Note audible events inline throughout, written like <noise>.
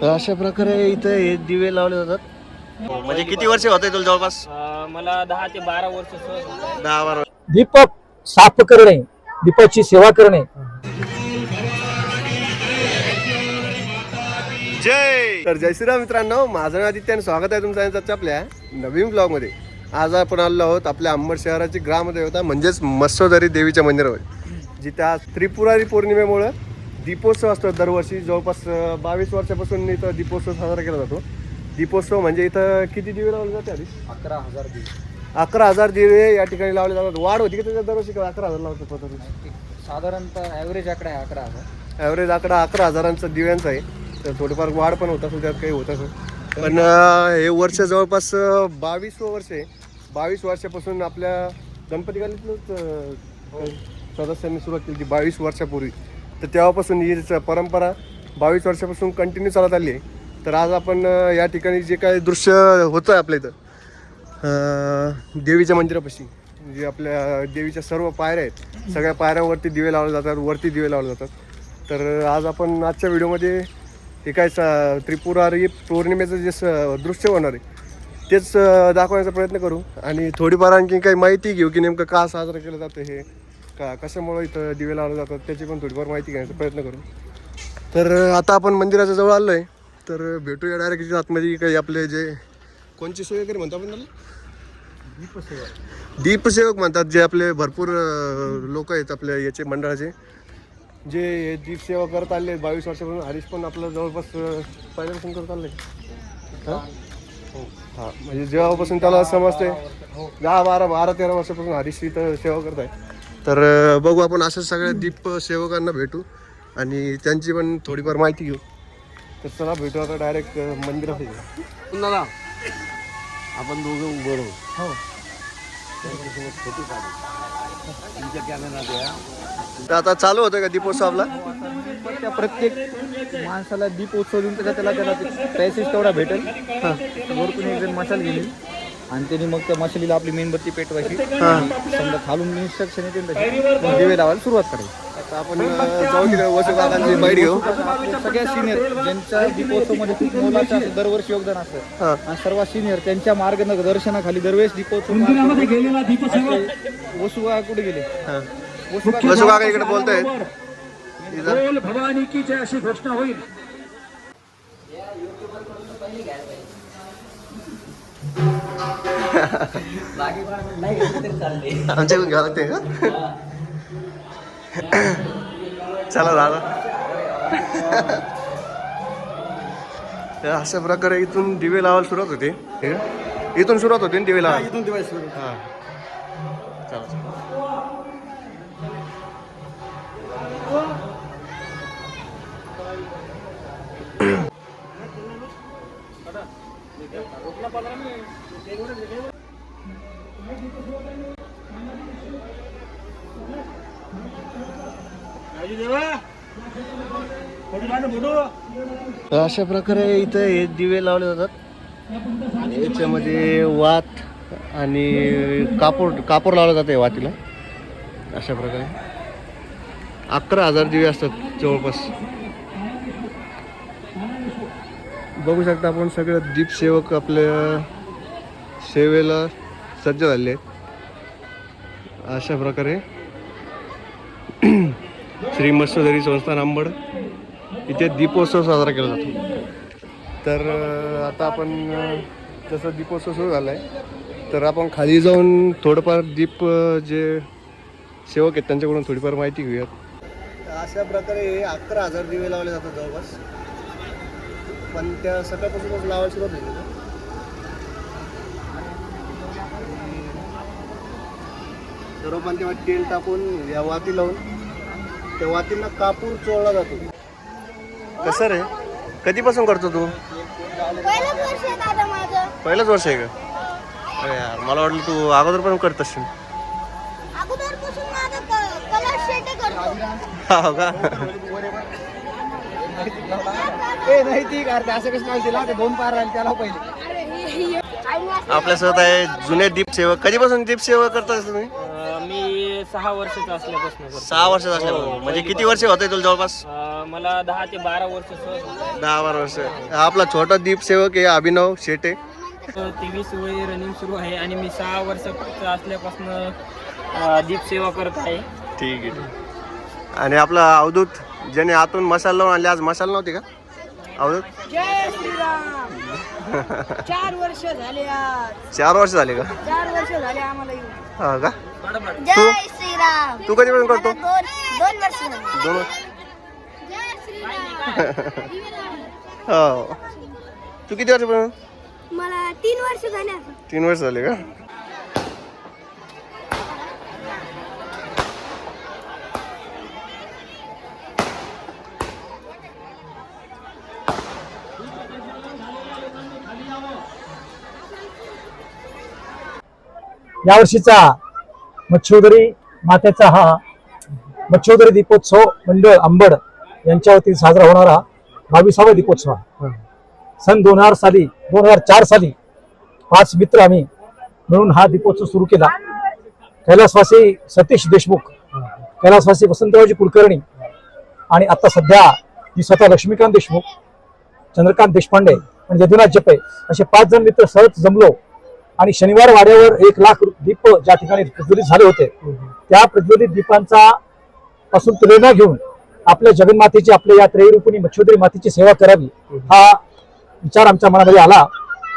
तर अशा प्रकारे इथं हे दिवे लावले जातात. म्हणजे किती वर्ष होते तुला जवळपास? मला दहा ते बारा वर्ष. दहा बारा दीपक साफ करणे दीपकची सेवा करणे. जय! तर जय श्रीराम मित्रांनो माझं नाव आदित्य आणि स्वागत आहे तुमचं यांचं आपल्या नवीन ब्लॉगमध्ये आज आपण आलो आहोत आपल्या अंबड शहराची ग्रामदेवता म्हणजेच मत्स्योदरी देवीच्या मंदिरावर. जिथे आज त्रिपुरारी पौर्णिमेमुळं दीपोत्सव असतो दरवर्षी जवळपास बावीस वर्षापासून इथं दीपोत्सव साजरा केला जातो. दीपोत्सव म्हणजे इथं किती दिवे लावले जाते आधी? अकरा हजार दिवस अकरा हजार दिवे या ठिकाणी लावले जातात. वाढ होती की त्याच्या दरवर्षी अकरा हजार लावतात दरवर्षी साधारणतः ॲव्हरेज आकडा आहे अकरा हजार. ॲव्हरेज आकडा अकरा हजारांचा दिव्यांचा आहे. तर थोडीफार वाढ पण होत असेल त्यात काही होत असेल. पण हे वर्ष जवळपास बावीसवं वर्ष आहे. बावीस वर्षापासून आपल्या गणपती गल्लीतूनच सदस्यांनी सुरुवात केली बावीस वर्षापूर्वी. तर तेव्हापासून ही परंपरा बावीस वर्षापासून कंटिन्यू चालत आली आहे. तर आज आपण या ठिकाणी जे काही दृश्य होतं आहे आपल्या इथं देवीच्या मंदिरापाशी जे आपल्या देवीच्या सर्व पायऱ्या आहेत सगळ्या पायऱ्यावरती दिवे लावले जातात वरती दिवे लावले जातात. तर आज आपण आजच्या व्हिडिओमध्ये हे काय सा- त्रिपुरारी पौर्णिमेचं जे स- दृश्य होणार आहे तेच दाखवण्याचा प्रयत्न करू आणि थोडीफार आणखी काही माहिती घेऊ की नेमकं का साजरं केलं जातं हे. का कशामुळं इथं दिवे लावले जातात त्याची पण थोडीफार माहिती घेण्याचा प्रयत्न करू. तर आता आपण मंदिराच्या जवळ आलो आहे तर भेटूया डायरेक्ट आतमध्ये काही आपले जे कोणची सोय वगैरे म्हणतो आपण दीपसेवक दीपसेवक म्हणतात जे आपले भरपूर लोक आहेत आपल्या याचे मंडळाचे. जे दीपसेवा करत आले बावीस वर्षापासून हरीश पण आपलं जवळपास पहिल्यापासून करत आले हा? म्हणजे जेव्हापासून त्याला समजते दहा बारा बारा तेरा वर्षापासून हरीश इथं सेवा करत आहे. तर बघू आपण असं सगळ्या दीप सेवकांना भेटू आणि त्यांची पण थोडीफार माहिती घेऊ. तर चला भेटू आता डायरेक्ट मंदिरात दादा आपण दोघं उभं राहू. हो. तर आता चालू होतं का दीपोत्सव आपला त्या प्रत्येक माणसाला दीपोत्सव देऊन त्याला त्याला पॅसेज तेवढा भेटेल. वरतून एक जण मशाल गेली आणि त्यांनी मग त्या मशालीला आपली मेणबत्ती पेटवायची. समजा खालून इन्स्ट्रक्शन येते ना मग दिवे लावायला सुरुवात करायची. आता आपण अं, जाऊ तिकडे वसुकाकांची बाईट घेऊ. सगळ्या सिनियर ज्यांच्या दीपोत्सवमध्ये खूप मोलाचं असं दरवर्षी योगदान असतं. हा. आणि सर्व सिनियर त्यांच्या मार्गदर्शनाखाली दरवेळेस दीपोत्सव कुठे गेले? हा. इकडे बोलतायत. भवानी की जय अशी घोषणा होईल. आमच्याकडून घ्यावं लागते का? चला दादा. तर अशा प्रकारे इथून दिवे लावायला सुरुवात होते. हे? इथून सुरुवात होते ना दिवे लावायला? इथून दिवे हा. चला चला. तर अशा प्रकारे इथं हे दिवे लावले जातात. याच्यामध्ये वात आणि कापूर कापूर लावलं जातं वातीला. अशा प्रकारे. अकरा हजार दिवे असतात जवळपास. बघू शकता आपण सगळं दीपसेवक आपल्या सेवेला सज्ज झाले आहेत. अशा प्रकारे <clears throat> श्री मत्स्यधरी संस्थान आंबड इथे दीपोत्सव साजरा केला जातो. तर आता आपण जसं दीपोत्सव सुरू झाला आहे तर आपण खाली जाऊन थोडंफार दीप जे सेवक आहेत त्यांच्याकडून थोडीफार माहिती घेऊयात. अशा प्रकारे अकरा हजार दिवे लावले जातात जवळपास. पण त्या सकाळपासूनच लावायला सुरुवात झाली. सर्वपण तेव्हा तेल टाकून या वाती लावून त्या वातींना कापूर चोळला जातो. कसं रे? कधीपासून करतो तू? पहिलंच वर्ष आहे का? अरे यार मला वाटलं तू अगोदर पण करत असशील. अगोदरपासून माझं कलर शेट करतो. हो का? ए नाही ती करते असं कसं नाही तिला ते दोन पार राहिले त्याला पहिले. आपल्यासोबत आहे जुने दीप सेवक कधीपासून दीप सेवा करता तुम्ही? हे सहा वर्षाचं असल्यापासून करतो. सहा वर्षाचा असल्या म्हणजे किती वर्ष होते तुला जवळपास? अं, मला दहा ते बारा वर्ष सहज होतं. दहा बारा वर्ष. हा आपला छोटा दीप सेवक आहे अभिनव शेटे. तेवीस वय रनिंग सुरू आहे आणि मी सहा वर्षाचं असल्यापासून दीप सेवा करत आहे. ठीक आहे ठीक आहे. आणि आपला अवधूत ज्याने आतून मसाला लावून आणले आज मसाला नव्हते का? अवधूत? चार वर्ष झाले आज. चार वर्ष झाले का? चार वर्ष झाले आम्हाला येऊन. हा का? जय श्रीराम. तू कधीपासून करतो? दोन दोन वर्ष झाले. दोन वर्ष जय श्रीराम. हो. तू किती वर्षापासून? मला तीन वर्ष झाले आता. तीन वर्ष झाले का? यावर्षीचा मच्छोदरी मातेचा हा मच्छोदरी दीपोत्सव मंडळ अंबड यांच्या वतीने साजरा होणारा बावीसावा दीपोत्सव. सन दोन हजार साली दोन हजार चार साली पाच मित्र आम्ही मिळून हा दीपोत्सव सुरू केला कैलासवासी सतीश देशमुख कैलासवासी वसंतरावजी कुलकर्णी आणि आता सध्या मी स्वतः लक्ष्मीकांत देशमुख चंद्रकांत देशपांडे आणि यदुनाथ जपे असे पाच जण मित्र सहज जमलो आणि शनिवार वाड्यावर एक लाख दीप ज्या ठिकाणी प्रज्वलित झाले होते त्या प्रज्वलित दीपांचा पासून प्रेरणा घेऊन आपल्या जगन्मातेची आपल्या या त्रयरूपिणी मच्छोदरी मातेची सेवा करावी हा विचार आमच्या मनामध्ये आला.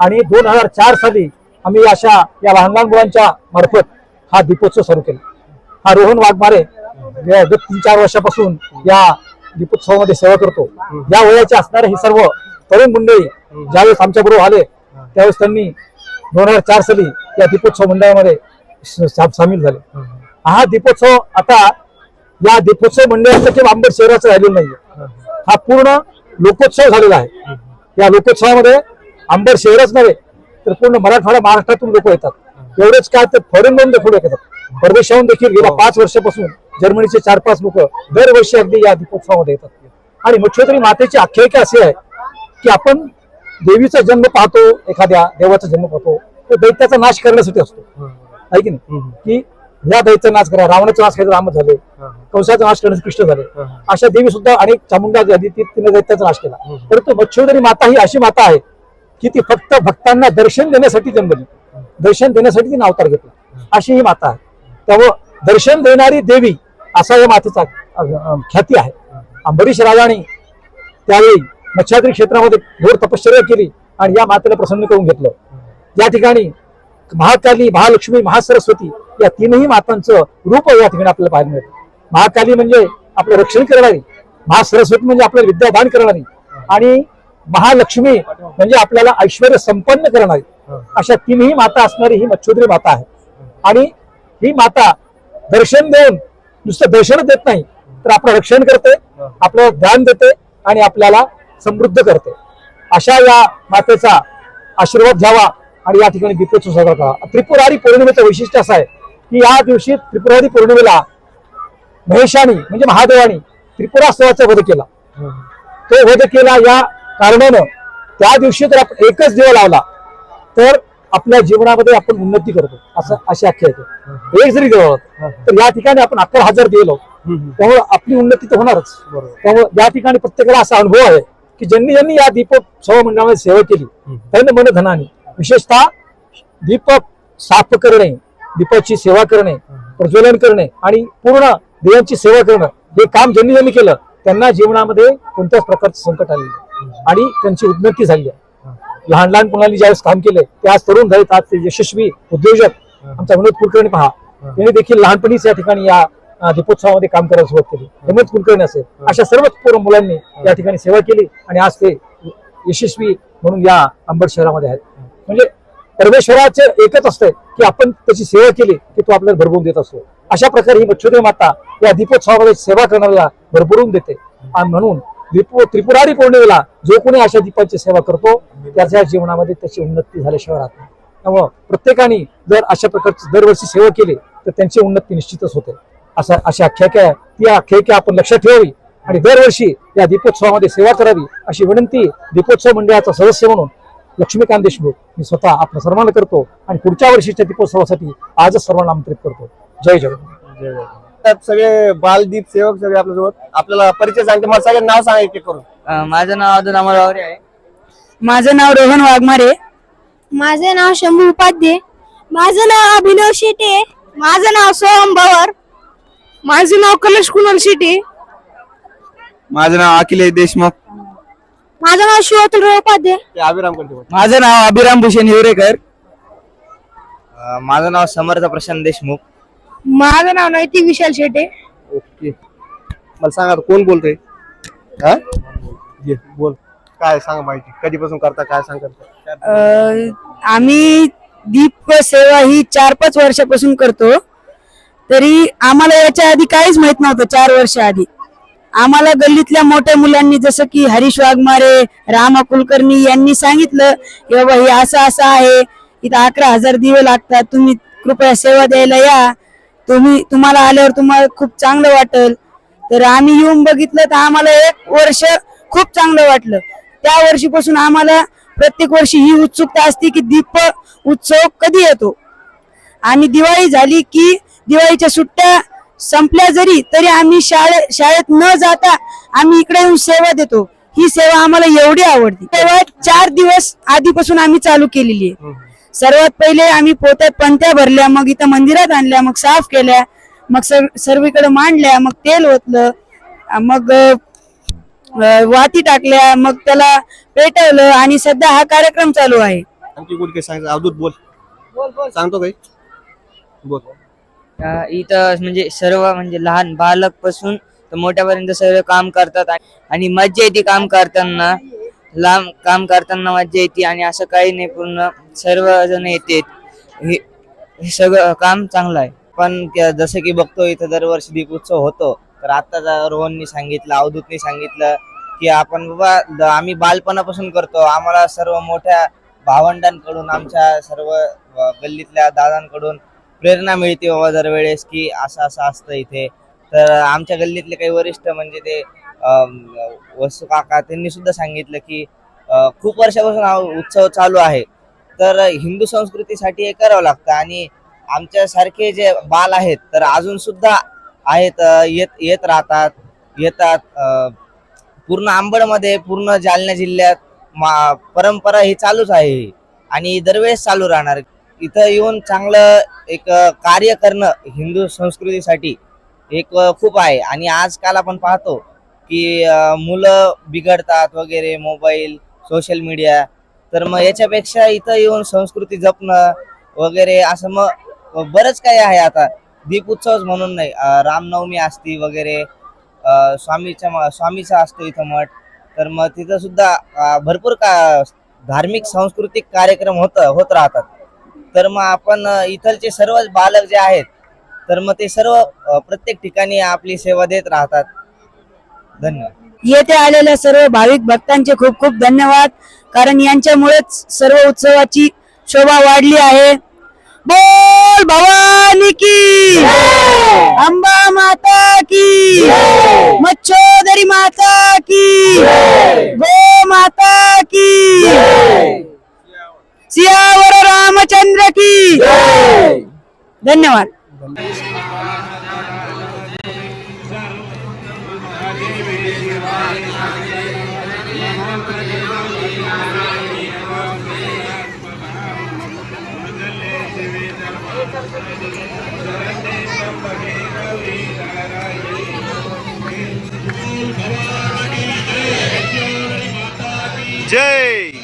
आणि दोन हजार चार साली आम्ही अशा या लहान लहान मुलांच्या मार्फत हा दीपोत्सव सुरू केला. हा रोहन वाघमारे गत तीन चार वर्षापासून या दीपोत्सवामध्ये सेवा करतो. या वयाचे असणारे हे सर्व तरुण मंडळी ज्यावेळेस आमच्या बरोबर आले त्यावेळेस त्यांनी दोन हजार चार साली या दीपोत्सव मंडळामध्ये सामील झाले. हा दीपोत्सव आता या दीपोत्सव मंडळाचं किंवा आंबेड शहराचं राहिलेलं नाहीये. हा पूर्ण लोकोत्सव झालेला आहे. या लोकोत्सवामध्ये आंबेड शहरच नव्हे तर पूर्ण मराठवाडा महाराष्ट्रातून लोक येतात. एवढेच काय तर फॉरेन मधून देखील लोक येतात. परदेशाहून देखील गेल्या पाच वर्षापासून जर्मनीचे चार पाच लोक दरवर्षी अगदी या दीपोत्सवामध्ये येतात. आणि मच्छोदरी मातेची आख्यायिका अशी आहे की आपण देवीचा जन्म पाहतो एखाद्या देवाचा जन्म पाहतो तो दैत्याचा नाश करण्यासाठी असतो. आहे की नाही? की या दैत्याचा नाश करा रावणाचा नाश करायचा राम झाले कंसाचा नाश करण्याचे कृष्ण झाले. अशा देवी सुद्धा अनेक चामुंडा आधी ती- तिने दैत्याचा नाश केला. परंतु मच्छोदरी माता ही अशी माता आहे की ती फक्त भक्तांना दर्शन देण्यासाठी जन्मली. दर्शन देण्यासाठी तिने अवतार घेतला. अशी ही माता आहे. त्यामुळं दर्शन देणारी देवी असा या मातेचा ख्याती आहे. अंबरीश राजाने त्यावेळी मच्छाद्री क्षेत्रामध्ये घोर तपश्चर्या केली आणि या मातेला प्रसन्न करून घेतलं. या ठिकाणी महाकाली महालक्ष्मी महासरस्वती या तीनही मातांचं रूप या ठिकाणी आपल्याला पाहायला मिळतं. महाकाली म्हणजे आपलं रक्षण करणारी महासरस्वती म्हणजे आपल्याला विद्यादान करणारी आणि महालक्ष्मी म्हणजे आपल्याला ऐश्वर संपन्न करणारी. अशा तीनही माता असणारी ही मच्छोदरी माता आहे. आणि ही माता दर्शन देऊन नुसतं दर्शन देत नाही तर आपलं रक्षण करते आपल्याला ध्यान देते आणि आपल्याला समृद्ध करते. अशा या मातेचा आशीर्वाद घ्यावा आणि या ठिकाणी दीपोत्सव साजरा करावा. त्रिपुरारी पौर्णिमेचं वैशिष्ट्य असं आहे की या दिवशी त्रिपुरारी पौर्णिमेला महेशानी म्हणजे महादेवानी त्रिपुरास्तवाचा वध केला. तो वध केला या कारणानं त्या दिवशी जर आपण एकच दिवा लावला तर आपल्या जीवनामध्ये आपण उन्नती करतो असं अशी आख्या येते एक जरी दिवा तर या ठिकाणी आपण अकरा हजार दिवे लावतो. त्यामुळे आपली उन्नती तर होणारच. त्यामुळे या ठिकाणी प्रत्येकाला असा अनुभव आहे की ज्यांनी ज्यांनी या दीपोत्सव मंडळामध्ये सेवा केली त्यांनी मन धनाने विशेषतः दीपक साफ करणे दीपाची सेवा करणे प्रज्वलन करणे आणि पूर्ण देवांची सेवा करणं हे काम ज्यांनी ज्यांनी केलं त्यांना जीवनामध्ये कोणत्याच प्रकारचं संकट आलेलं. आणि त्यांची उन्नती झाली आहे. लहान लहान मुलांनी ज्यावेळेस काम केले ते आज तरुण झालेत आज ते यशस्वी उद्योजक. आमचा विनोद कुलकर्णी पहा. त्यांनी देखील लहानपणीच या ठिकाणी या दीपोत्सवामध्ये काम करायला सुरुवात केली. हेमंत कुलकर्णी असेल. अशा सर्वच पोरं मुलांनी या ठिकाणी सेवा केली आणि आज ते यशस्वी म्हणून या अंबड शहरामध्ये आहेत. म्हणजे परमेश्वराचे एकच असते की आपण त्याची सेवा केली की तो आपल्याला भरभरून देत असतो. अशा प्रकारे ही मच्छोदरी माता या दीपोत्सवामध्ये सेवा करणाऱ्याला भरभरून देते. आणि म्हणून दीपो त्रिपुरारी पौर्णिमेला जो कोणी अशा दीपाची सेवा करतो त्याच्या जीवनामध्ये त्याची उन्नती झाल्याशिवाय राहत नाही त्यामुळं प्रत्येकाने जर अशा प्रकारची दरवर्षी सेवा केली तर त्यांची उन्नती निश्चितच होते. असा अशी आख्यायिका आहे. ती आख्यायिका आपण लक्षात ठेवावी आणि दरवर्षी या दीपोत्सवामध्ये सेवा करावी अशी विनंती दीपोत्सव मंडळाचा सदस्य म्हणून लक्ष्मीकांत देशमुख मी स्वतः आपल्या सर्वांना करतो आणि पुढच्या वर्षीच्या दीपोत्सवासाठी आजच सर्वांना आमंत्रित करतो. जय जगन्नाथ. त्यात सगळे बालदीप सेवक सगळे आपल्यासोबत. आपल्याला परिचय सांगते. मला सगळं नाव सांगा एक एक करून माझं नाव अजून अमर आहे. माझं नाव रोहन वाघमारे. माझं नाव शंभू उपाध्ये. माझं नाव अभिनव शेटे. माझं नाव सोहम पवार माझं नाव कलश कुणाल शेटे माझं नाव अखिलेश देशमुख. माझं नाव शिवतुल उपाध्ये. ते अभिराम करते माझं नाव अभिराम भूषण हिवरेकर. माझं नाव समर्थ प्रशांत देशमुख. माझं नाव नैतिक विशाल शेटे ओके. मला सांगा आता कोण बोलतोय? हा? ये, बोल. काय सांगा माहिती? कधीपासून करता काय सांग? करता आम्ही दीप सेवा ही चार पाच वर्षापासून करतो. तरी आम्हाला याच्या आधी काहीच माहीत नव्हतं चार वर्ष आधी. आम्हाला गल्लीतल्या मोठ्या मुलांनी जसं की हरीश वाघमारे रामा कुलकर्णी यांनी सांगितलं की बाबा हे असं असं आहे इथं अकरा हजार दिवे लागतात तुम्ही कृपया सेवा द्यायला या. तुम्ही तुम्हाला आल्यावर तुम्हाला खूप चांगलं वाटेल. तर आम्ही येऊन बघितलं तर आम्हाला एक वर्ष खूप चांगलं वाटलं. त्या वर्षीपासून आम्हाला प्रत्येक वर्षी ही उत्सुकता असते की दीप उत्सव कधी येतो? आणि दिवाळी झाली की दिवाळीच्या सुट्ट्या संपल्या जरी तरी आम्ही शाळे शाळेत न जाता आम्ही इकडे येऊन सेवा देतो. ही सेवा आम्हाला एवढी आवडते. तेव्हा चार दिवस आधीपासून आम्ही चालू केलेली आहे. सर्वात पहिले आम्ही पोत्यात पंत्या भरल्या मग इथं मंदिरात आणल्या मग साफ केल्या मग सर्व सर्वीकडे मांडल्या मग तेल ओतलं मग वाती टाकल्या मग त्याला पेटवलं आणि सध्या हा कार्यक्रम चालू आहे. आणखी कोणी काही सांगायचं? अवधूत बोल. सांगतो काही? बोल. इथं म्हणजे सर्व म्हणजे लहान बालकपासून तर मोठ्यापर्यंत सर्व काम करतात आणि- आणि मज्जा येते काम करताना. लांब काम करताना मज्जा येते आणि असं काही नाही पूर्ण सर्व जण येते. हे हे सगळं काम चांगलं आहे. पण जसं की बघतो इथं दरवर्षी दीपोत्सव होतो. तर आता रोहननी सांगितलं अवधूतनी सांगितलं की आपण बाबा आम्ही बालपणापासून करतो. आम्हाला सर्व मोठ्या भावंडांकडून आमच्या सर्व गल्लीतल्या दादांकडून प्रेरणा मिळते बाबा दरवेळेस की असं असं असतं इथे. तर आमच्या गल्लीतले काही वरिष्ठ म्हणजे ते अम, वसू काका त्यांनी सुद्धा सांगितलं की खूप वर्षापासून हा उत्सव चालू आहे. तर हिंदू संस्कृतीसाठी हे करावं लागतं आणि आमच्यासारखे जे बाल आहेत तर अजून सुद्धा आहेत येत येत राहतात. येतात पूर्ण आंबडमध्ये पूर्ण जालना जिल्ह्यात मा परंपरा ही चालूच आहे. आणि दरवेळेस चालू राहणार. इथं येऊन चांगलं एक कार्य करणं हिंदू संस्कृतीसाठी एक खूप आहे. आणि आजकाल आपण पाहतो की मुलं बिघडतात वगैरे मोबाईल सोशल मीडिया. तर मग याच्यापेक्षा इथं येऊन संस्कृती जपणं वगैरे असं मग बरंच काही आहे आता. दीप उत्सवच म्हणून नाही रामनवमी असती वगैरे स्वामीच्या म- स्वामीचा असतो इथं मठ. तर मग तिथं सुद्धा भरपूर का धार्मिक सांस्कृतिक कार्यक्रम होत होत राहतात. तर मग आपण इथलचे सर्व बालक जे आहेत तर मग ते सर्व प्रत्येक ठिकाणी आपली सेवा देत राहतात. धन्यवाद. येथे आलेल्या सर्व भाविक भक्तांचे खूप खूप धन्यवाद. कारण यांच्यामुळेच सर्व उत्सवाची शोभा वाढली आहे. बोल भवानी की! अंबा माता की! मच्छोदरी माता की! गो माता की! सियावर रामचंद्र की धन्यवाद. जय!